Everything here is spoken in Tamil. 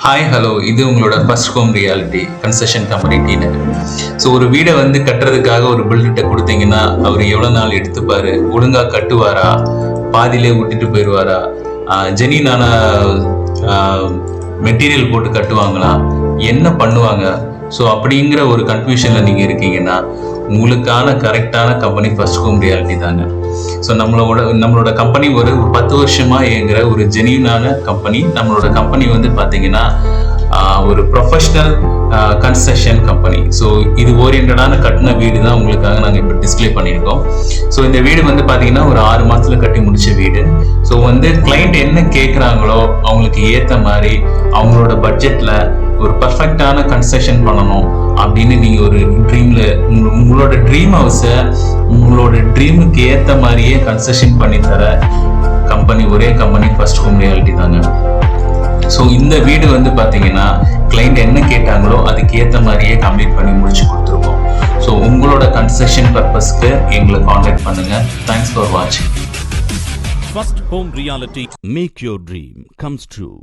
ஹாய் ஹலோ இது உங்களோட first home reality construction company T Nagar so ஒரு வீடை வந்து கட்டுறதுக்காக ஒரு பில்டர்கிட்ட கொடுத்தீங்கன்னா அவர் எவ்வளோ நாள் எடுத்துப்பார்? ஒழுங்காக கட்டுவாரா? பாதியிலே விட்டுட்டு போயிடுவாரா? ஜெனினான மெட்டீரியல் போட்டு கட்டுவாங்களா? என்ன பண்ணுவாங்க? ஸோ அப்படிங்கிற ஒரு கன்ஃபியூஷனில் நீங்கள் இருக்கீங்கன்னா உங்களுக்கான கரெக்டான கம்பெனி ஃபர்ஸ்ட் ஹோம் ரியாலிட்டி தாங்க. ஸோ நம்மளோட நம்மளோட கம்பெனி ஒரு பத்து வருஷமாக இயங்குற ஒரு ஜெனியூனான கம்பெனி நம்மளோட கம்பெனி வந்து பார்த்தீங்கன்னா ஒரு ப்ரொஃபஷ்னல் கன்ஸ்ட்ரக்ஷன் கம்பெனி ஸோ இது ஓரியன்டான கட்டின வீடு தான் உங்களுக்காக நாங்கள் இப்போ டிஸ்ப்ளே பண்ணியிருக்கோம். ஸோ இந்த வீடு வந்து பார்த்தீங்கன்னா ஒரு ஆறு மாதத்தில் கட்டி முடிச்ச வீடு. ஸோ வந்து கிளைண்ட் என்ன கேட்குறாங்களோ அவங்களுக்கு ஏற்ற மாதிரி அவங்களோட பட்ஜெட்டில் ஒரு பர்ஃபெக்டான கன்ஸ்ட்ரக்ஷன் பண்ணணும் அப்படின்னு நீங்கள் ஒரு ட்ரீமில் உங்களோட ட்ரீம் ஹவுஸை உங்களோட ட்ரீமுக்கு ஏற்ற மாதிரியே கன்ஸ்ட்ரக்ஷன் பண்ணி தர கம்பெனி ஒரே கம்பெனி ஃபர்ஸ்ட் ஹோம் ரியாலிட்டி தாங்க ஸோ இந்த வீடு வந்து பார்த்தீங்கன்னா கிளைண்ட் என்ன கேட்டாங்களோ அதுக்கு ஏற்ற மாதிரியே கம்ப்ளீட் பண்ணி முடிச்சு கொடுத்துருக்கோம் ஸோ உங்களோட கன்ஸ்ட்ரக்ஷன் பர்பஸ்க்கு எங்களை காண்டாக்ட் பண்ணுங்க தேங்க்ஸ் ஃபார் வாட்சிங் First Home Reality. Make your dream comes true.